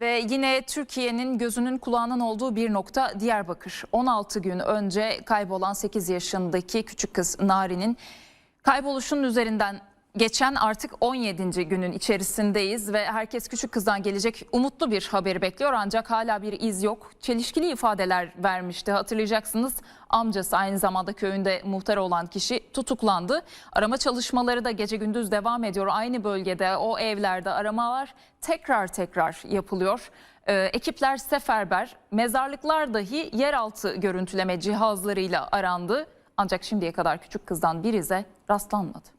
Ve yine Türkiye'nin gözünün kulağının olduğu bir nokta Diyarbakır. 16 gün önce kaybolan 8 yaşındaki küçük kız Nari'nin kayboluşunun üzerinden geçen artık 17. günün içerisindeyiz ve herkes küçük kızdan gelecek umutlu bir haberi bekliyor ancak hala bir iz yok. Çelişkili ifadeler vermişti hatırlayacaksınız. Amcası aynı zamanda köyünde muhtar olan kişi tutuklandı. Arama çalışmaları da gece gündüz devam ediyor. Aynı bölgede o evlerde aramalar tekrar tekrar yapılıyor. Ee, ekipler seferber, mezarlıklar dahi yeraltı görüntüleme cihazlarıyla arandı. Ancak şimdiye kadar küçük kızdan bir ize rastlanmadı.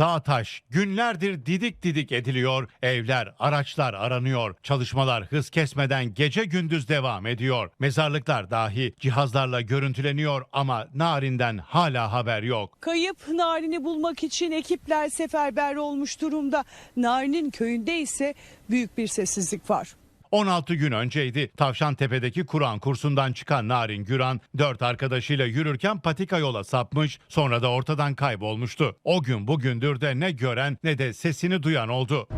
Dağ taş günlerdir didik didik ediliyor, evler, araçlar aranıyor. Çalışmalar hız kesmeden gece gündüz devam ediyor. Mezarlıklar dahi cihazlarla görüntüleniyor ama Narin'den hala haber yok. Kayıp Narin'i bulmak için ekipler seferber olmuş durumda. Narin'in köyünde ise büyük bir sessizlik var. 16 gün önceydi. Tavşantepe'deki Kur'an kursundan çıkan Narin Güran, dört arkadaşıyla yürürken patika yola sapmış, sonra da ortadan kaybolmuştu. O gün bugündür de ne gören ne de sesini duyan oldu.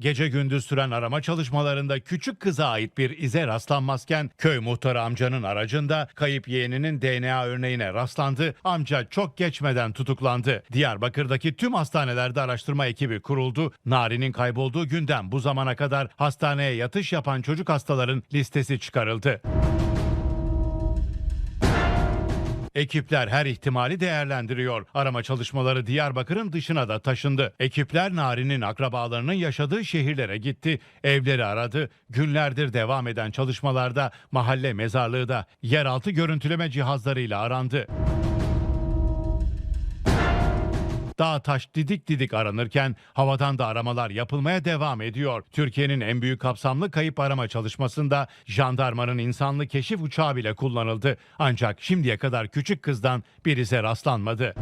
Gece gündüz süren arama çalışmalarında küçük kıza ait bir ize rastlanmazken köy muhtarı amcanın aracında kayıp yeğeninin DNA örneğine rastlandı. Amca çok geçmeden tutuklandı. Diyarbakır'daki tüm hastanelerde araştırma ekibi kuruldu. Nari'nin kaybolduğu günden bu zamana kadar hastaneye yatış yapan çocuk hastaların listesi çıkarıldı. Ekipler her ihtimali değerlendiriyor. Arama çalışmaları Diyarbakır'ın dışına da taşındı. Ekipler Nari'nin akrabalarının yaşadığı şehirlere gitti. Evleri aradı. Günlerdir devam eden çalışmalarda mahalle mezarlığı da yeraltı görüntüleme cihazlarıyla arandı. dağ taş didik didik aranırken havadan da aramalar yapılmaya devam ediyor. Türkiye'nin en büyük kapsamlı kayıp arama çalışmasında jandarmanın insanlı keşif uçağı bile kullanıldı. Ancak şimdiye kadar küçük kızdan bir ize rastlanmadı.